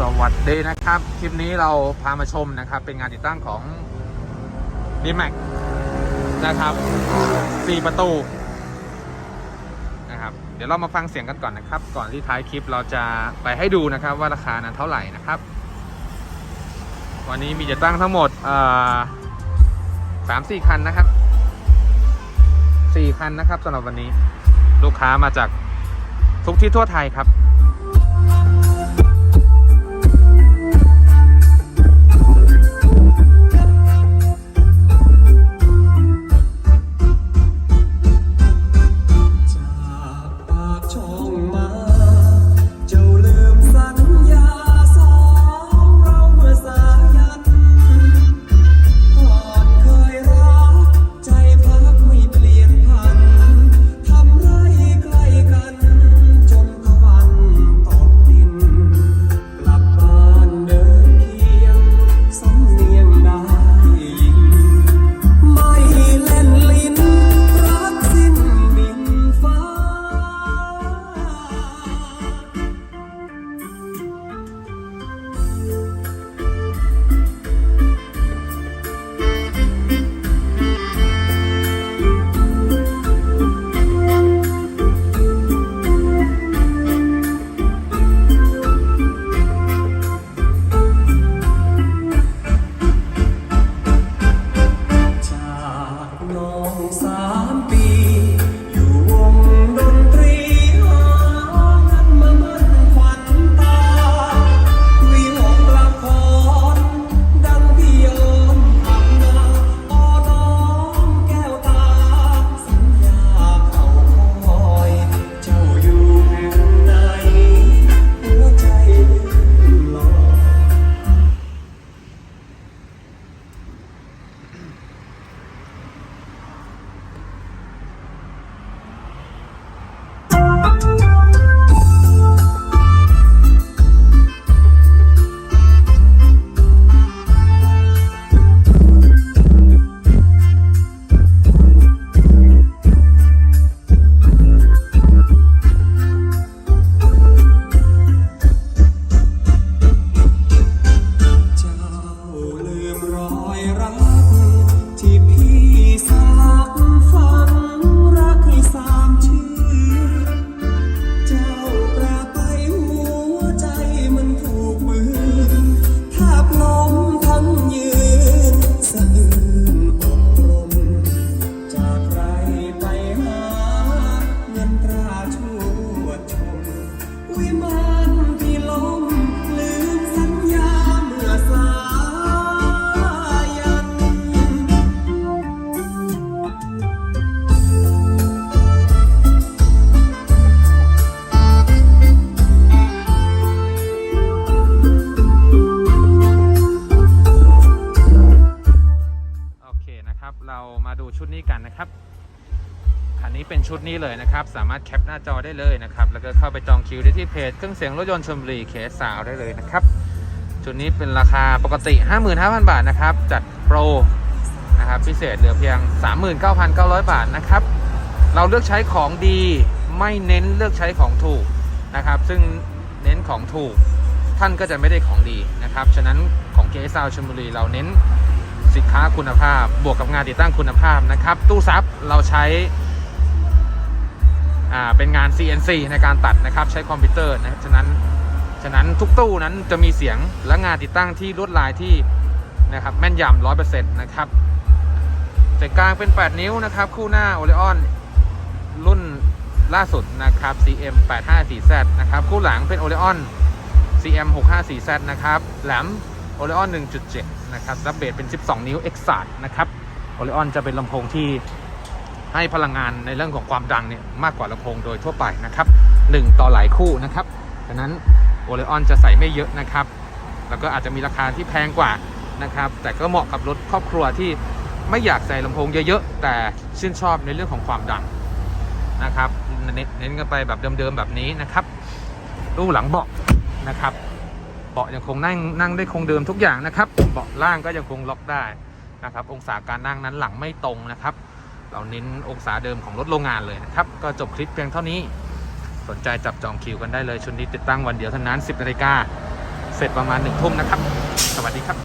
สวัสดีนะครับ คลิปนี้เราพามาชมนะครับ เป็นงานติดตั้งของ d m a x นะครับ 4 ประตูนะครับ เดี๋ยวเรามาฟังเสียงกันก่อนนะครับ ก่อนที่ท้ายคลิปเราจะไปให้ดูนะครับว่าราคานั้นเท่าไหร่นะครับ วันนี้มีจะตั้งทั้งหมดสามสี่คันนะครับสี่คันนะครับสำหรับวันนี้ลูกค้ามาจากทุกที่ทั่วไทยครับ ชุดนี้กันนะครับคันนี้เป็นชุดนี้เลยนะครับ สามารถแคปหน้าจอได้เลยนะครับ แล้วก็เข้าไปจองคิวได้ที่เพจเครื่องเสียงรถยนต์ชลบุรีเคสสาวได้เลยนะครับ ชุดนี้เป็นราคาปกติ 55,000 บาทนะครับ จัดโปรนะครับพิเศษเหลือเพียง 39,900 บาทนะครับ เราเลือกใช้ของดีไม่เน้นเลือกใช้ของถูกนะครับ ซึ่งเน้นของถูกท่านก็จะไม่ได้ของดีนะครับ ฉะนั้นของเคสซาวชลบุรีเราเน้น สินค้าคุณภาพ บวกกับงานติดตั้งคุณภาพนะครับ ตู้ซับเราใช้อ่าเป็นงาน CNC ในการตัดนะครับ ใช้คอมพิวเตอร์นะฉะนั้นฉะนั้นทุกตู้นั้นจะมีเสียงและงานติดตั้งที่ลวดลายที่นะครับแม่นยำร้อยเปอร์เซ็นต์นะครับแต่กลางเป็น 8 นิ้วนะครับ คู่หน้า o l e o n รุ่นล่าสุดนะครับ CM 854Z นะครับ คู่หลังเป็น o l e o n CM 654Z นะครับแหลม o l e o n 1.7 นะครับรับเบสเป็น 12 นิ้ว e x a t นะครับ o l e o n จะเป็นลำโพงที่ให้พลังงานในเรื่องของความดังเนี่ยมากกว่าลำโพงโดยทั่วไปนะครับ 1 ต่อหลายคู่นะครับดังนั้น o l e o n จะใส่ไม่เยอะนะครับ แล้วก็อาจจะมีราคาที่แพงกว่านะครับ แต่ก็เหมาะกับรถครอบครัวที่ไม่อยากใส่ลำโพงเยอะๆ แต่ชื่นชอบในเรื่องของความดังนะครับ เน้นเน้นกันไปแบบเดิมๆแบบนี้นะครับตู้หลังเบาะนะครับ เบาะยังคงนั่งนั่งได้คงเดิมทุกอย่างนะครับ เบาะล่างก็ยังคงล็อกได้นะครับ องศาการนั่งนั้นหลังไม่ตรงนะครับ เราเน้นองศาเดิมของรถโรงงานเลยนะครับ ก็จบคลิปเพียงเท่านี้ สนใจจับจองคิวกันได้เลยชุดนี้ติดตั้งวันเดียวเท่านั้น 10นาฬิกาเสร็จประมาณหนึ่งทุ่มนะครับ สวัสดีครับ